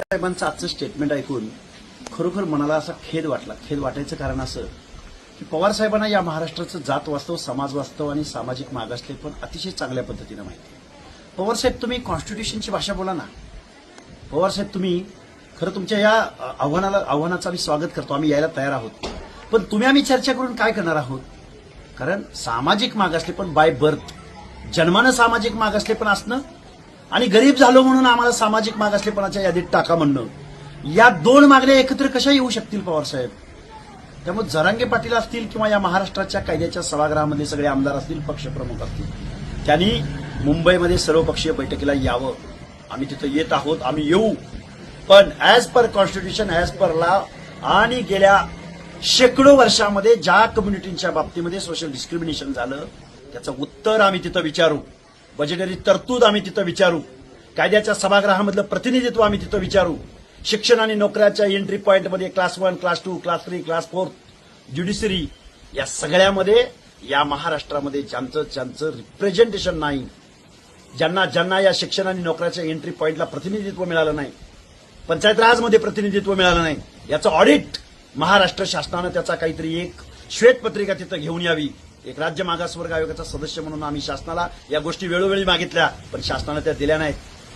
साहेबांचं आजचं स्टेटमेंट ऐकून खरोखर मनाला असा खेद वाटला. खेद वाटायचं कारण असं की पवार साहेबांना या महाराष्ट्राचं जात वास्तव समाज वास्तव आणि सामाजिक मागासले पण अतिशय चांगल्या पद्धतीनं माहिती पवार साहेब तुम्ही कॉन्स्टिट्यूशनची भाषा बोला ना. पवार साहेब तुम्ही खरं तुमच्या या आव्हानाला आव्हानाचं आम्ही स्वागत करतो. आम्ही यायला तयार आहोत. पण तुम्ही आम्ही चर्चा करून काय करणार आहोत? कारण सामाजिक मागासले पण बाय बर्थ जन्मानं सामाजिक मागासले पण असणं आणि गरीब झालो म्हणून आम्हाला सामाजिक मागासलेपणाच्या यादीत टाका म्हणणं. या दोन मागण्या एकत्र कशा येऊ शकतील पवार साहेब? त्यामुळे जरांगे पाटील असतील किंवा या महाराष्ट्राच्या कायद्याच्या सभागृहामध्ये सगळे आमदार असतील पक्षप्रमुख असतील. त्यांनी मुंबईमध्ये सर्वपक्षीय बैठकीला यावं. आम्ही तिथं येत आहोत आम्ही येऊ. पण as per constitution as per law आणि गेल्या शेकडो वर्षामध्ये ज्या कम्युनिटींच्या बाबतीमध्ये सोशल डिस्क्रिमिनेशन झालं त्याचं उत्तर आम्ही तिथं विचारू. बजेटरी तरतूद आम्ही तिथं विचारू. कायद्याच्या सभागृहामधलं प्रतिनिधित्व आम्ही तिथं विचारू. शिक्षण आणि नोकऱ्याच्या एंट्री पॉईंटमध्ये class one class two class three class four judiciary या सगळ्यामध्ये या महाराष्ट्रामध्ये ज्यांचं ज्यांचं रिप्रेझेंटेशन नाही ज्यांना ज्यांना या शिक्षण आणि नोकऱ्याच्या एंट्री पॉईंटला प्रतिनिधित्व मिळालं नाही पंचायत राजमध्ये प्रतिनिधित्व मिळालं नाही याचं ऑडिट महाराष्ट्र शासनानं त्याचा काहीतरी एक श्वेतपत्रिका तिथं घेऊन यावी. एक राज्य मागासवर्ग आयोगाचा सदस्य म्हणून आम्ही शासनाला या गोष्टी वेळोवेळी मागितल्या पण शासनानं त्या दिल्या नाहीत.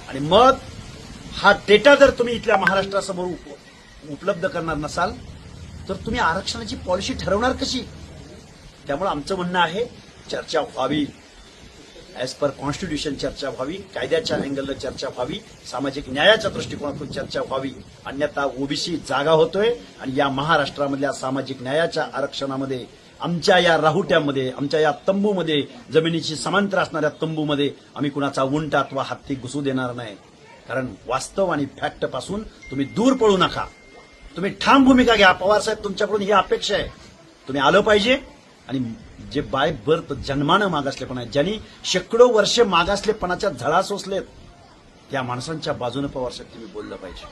आणि मग हा डेटा जर तुम्ही इथल्या महाराष्ट्रासमोर उपलब्ध करणार नसाल तर तुम्ही आरक्षणाची पॉलिसी ठरवणार कशी? त्यामुळे आमचं म्हणणं आहे चर्चा व्हावी. ऍज पर कॉन्स्टिट्यूशन चर्चा व्हावी कायद्याच्या अँगलनं चर्चा व्हावी सामाजिक न्यायाच्या दृष्टिकोनातून चर्चा व्हावी. अन्यथा ओबीसी जागा होतोय आणि या महाराष्ट्रामधल्या सामाजिक न्यायाच्या आरक्षणामध्ये आमच्या या राहुट्यामध्ये आमच्या या तंबूमध्ये जमिनीची समांतर असणाऱ्या तंबूमध्ये आम्ही कुणाचा उंट अथवा हत्ती घुसू देणार नाही. कारण वास्तव आणि फॅक्टपासून तुम्ही दूर पळू नका. तुम्ही ठाम भूमिका घ्या. पवार साहेब तुमच्याकडून ही अपेक्षा आहे. तुम्ही आलं पाहिजे. आणि जे बाय बर्थ जन्मानं मागासलेपणा आहे ज्यांनी शेकडो वर्ष मागासलेपणाच्या झळा सोसलेत त्या माणसांच्या बाजूने पवार साहेब तुम्ही बोललं पाहिजे.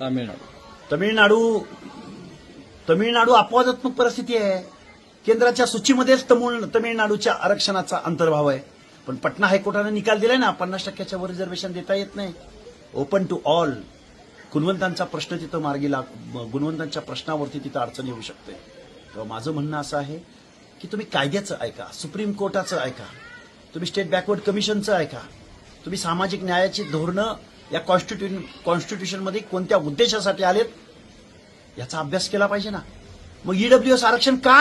तामिळनाडू. तामिळनाडू तमिळनाडू अपवादात्मक परिस्थिती आहे. केंद्राच्या सूचीमध्येच तमिळनाडूच्या आरक्षणाचा अंतर्भाव आहे. पण पटना हायकोर्टानं निकाल दिलाय ना पन्नास टक्क्याच्या वर रिझर्वेशन देता येत नाही. ओपन टू ऑल गुणवंतांचा प्रश्न तिथं मार्गी लाग गुणवंतांच्या प्रश्नावरती तिथं अडचण येऊ शकते. तेव्हा माझं म्हणणं असं आहे की तुम्ही कायद्याचं ऐका सुप्रीम कोर्टाचं ऐका तुम्ही स्टेट बॅकवर्ड कमिशनचं ऐका तुम्ही सामाजिक न्यायाची धोरणं या कॉन्स्टिट्यू कॉन्स्टिट्यूशनमध्ये कोणत्या उद्देशासाठी आलेत याचा अभ्यास केला पाहिजे ना. मग ईडब्ल्यू एस आरक्षण का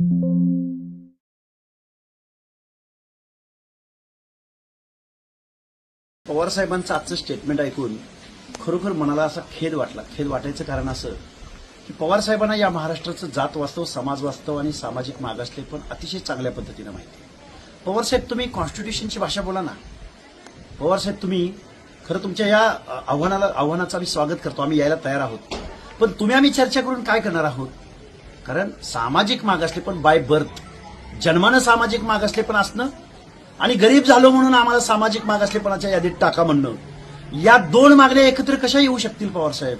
पवार साहेबांचं आजचं स्टेटमेंट ऐकून खरोखर मनाला असा खेद वाटला. खेद वाटायचं कारण असं की पवार साहेबांना या महाराष्ट्राचं जात वास्तव समाज वास्तव आणि सामाजिक मागासले पण अतिशय चांगल्या पद्धतीनं माहिती आहे. पवार साहेब तुम्ही कॉन्स्टिट्यूशनची भाषा बोला ना. पवार साहेब तुम्ही खरं तुमच्या या आव्हानाला आव्हानाचं आम्ही स्वागत करतो. आम्ही यायला तयार आहोत. पण तुम्ही आम्ही चर्चा करून काय करणार आहोत? कारण सामाजिक मागासले पण बाय बर्थ जन्मानं सामाजिक मागासले पण असणं आणि गरीब झालो म्हणून आम्हाला सामाजिक मागासलेपणाच्या यादीत टाका म्हणणं. या दोन मागण्या एकत्र कशा येऊ शकतील पवार साहेब?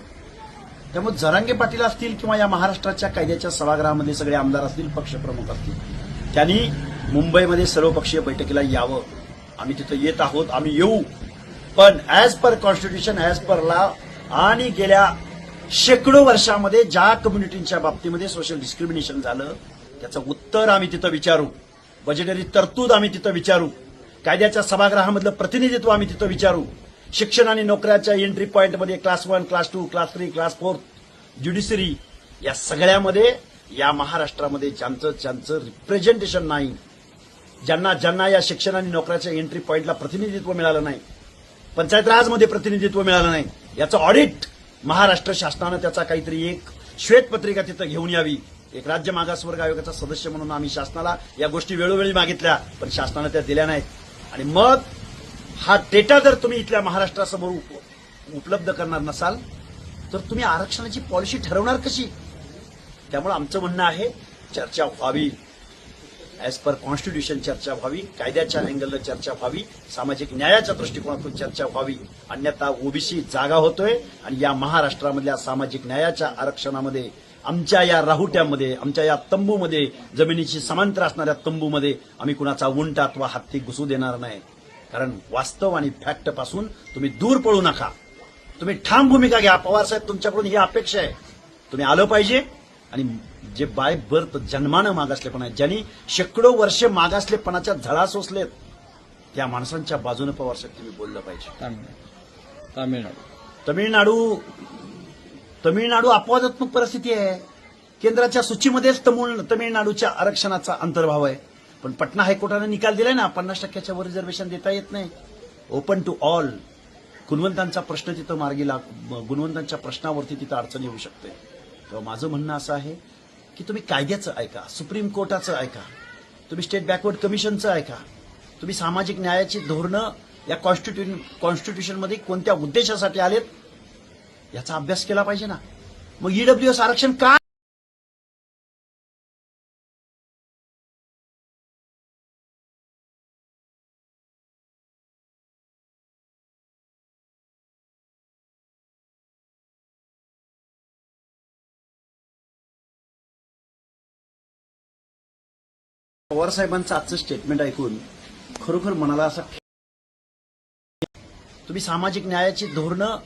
त्यामुळे जरांगे पाटील असतील किंवा या महाराष्ट्राच्या कायद्याच्या सभागृहामध्ये सगळे आमदार असतील पक्षप्रमुख असतील. त्यांनी मुंबईमध्ये सर्वपक्षीय बैठकीला यावं. आम्ही तिथं येत आहोत आम्ही येऊ. पण as per constitution as per law आणि गेल्या शेकडो वर्षामध्ये ज्या कम्युनिटींच्या बाबतीमध्ये सोशल डिस्क्रिमिनेशन झालं त्याचं उत्तर आम्ही तिथं विचारू. बजेटरी तरतूद आम्ही तिथं विचारू. कायद्याच्या सभागृहामधलं प्रतिनिधित्व आम्ही तिथं विचारू. शिक्षण आणि नोकऱ्याच्या एंट्री पॉईंटमध्ये class one class two class three class four judiciary या सगळ्यामध्ये या महाराष्ट्रामध्ये ज्यांचं ज्यांचं रिप्रेझेंटेशन नाही ज्यांना ज्यांना या शिक्षण आणि नोकऱ्याच्या एंट्री पॉईंटला प्रतिनिधित्व मिळालं नाही पंचायत राजमध्ये प्रतिनिधित्व मिळालं नाही याचं ऑडिट महाराष्ट्र शासनानं त्याचा काहीतरी एक श्वेतपत्रिका तिथं घेऊन यावी. एक राज्य मागासवर्ग आयोगाचा सदस्य म्हणून आम्ही शासनाला या गोष्टी वेळोवेळी मागितल्या पण शासनानं त्या दिल्या नाहीत. आणि मग हा डेटा जर तुम्ही इथल्या महाराष्ट्रासमोर उपलब्ध करणार नसाल तर तुम्ही आरक्षणाची पॉलिसी ठरवणार कशी? त्यामुळे आमचं म्हणणं आहे चर्चा व्हावी. ॲज पर कॉन्स्टिट्यूशन चर्चा व्हावी कायद्याच्या अँगलनं चर्चा व्हावी सामाजिक न्यायाच्या दृष्टिकोनातून चर्चा व्हावी. अन्यथा ओबीसी जागा होतोय आणि या महाराष्ट्रामधल्या सामाजिक न्यायाच्या आरक्षणामध्ये आमच्या या राहुट्यामध्ये आमच्या या तंबूमध्ये जमिनीची समांतर असणाऱ्या तंबूमध्ये आम्ही कुणाचा उंटा अथवा हत्ती घुसू देणार नाही. कारण वास्तव आणि फॅक्टपासून तुम्ही दूर पळू नका. तुम्ही ठाम भूमिका घ्या. पवार साहेब तुमच्याकडून ही अपेक्षा आहे. तुम्ही आलं पाहिजे आणि जे बाय बर्थ जन्मानं मागासलेपणा आहे ज्यांनी शेकडो वर्ष मागासलेपणाच्या झळा सोसलेत त्या माणसांच्या बाजूने पवार साहेब तुम्ही बोललं पाहिजे. तामिळनाडू. तामिळनाडू तमिळनाडू अपवादात्मक परिस्थिती आहे. केंद्राच्या सूचीमध्येच तमिळ तमिळनाडूच्या आरक्षणाचा अंतर्भाव आहे. पण पटना हायकोर्टाने निकाल दिलाय ना पन्नास टक्क्याच्या वर रिझर्वेशन देता येत नाही. ओपन टू ऑल गुणवंतांचा प्रश्न तिथं मार्गी लाग गुणवंतांच्या प्रश्नावरती तिथं अडचण येऊ शकते. तेव्हा माझं म्हणणं असं आहे की तुम्ही कायद्याचं ऐका सुप्रीम कोर्टाचं ऐका तुम्ही स्टेट बॅकवर्ड कमिशनचं ऐका तुम्ही सामाजिक न्यायाची धोरणं या कॉन्स्टिट्यू कॉन्स्टिट्यूशनमध्ये कोणत्या उद्देशासाठी आलेत याचा अभ्यास केला पाहिजे ना. मग ईडब्ल्यूएस आरक्षण का पवार साहेबांचं आजचं स्टेटमेंट ऐकून खरोखर मनाला असा तुम्ही सामाजिक न्यायाची धोरणं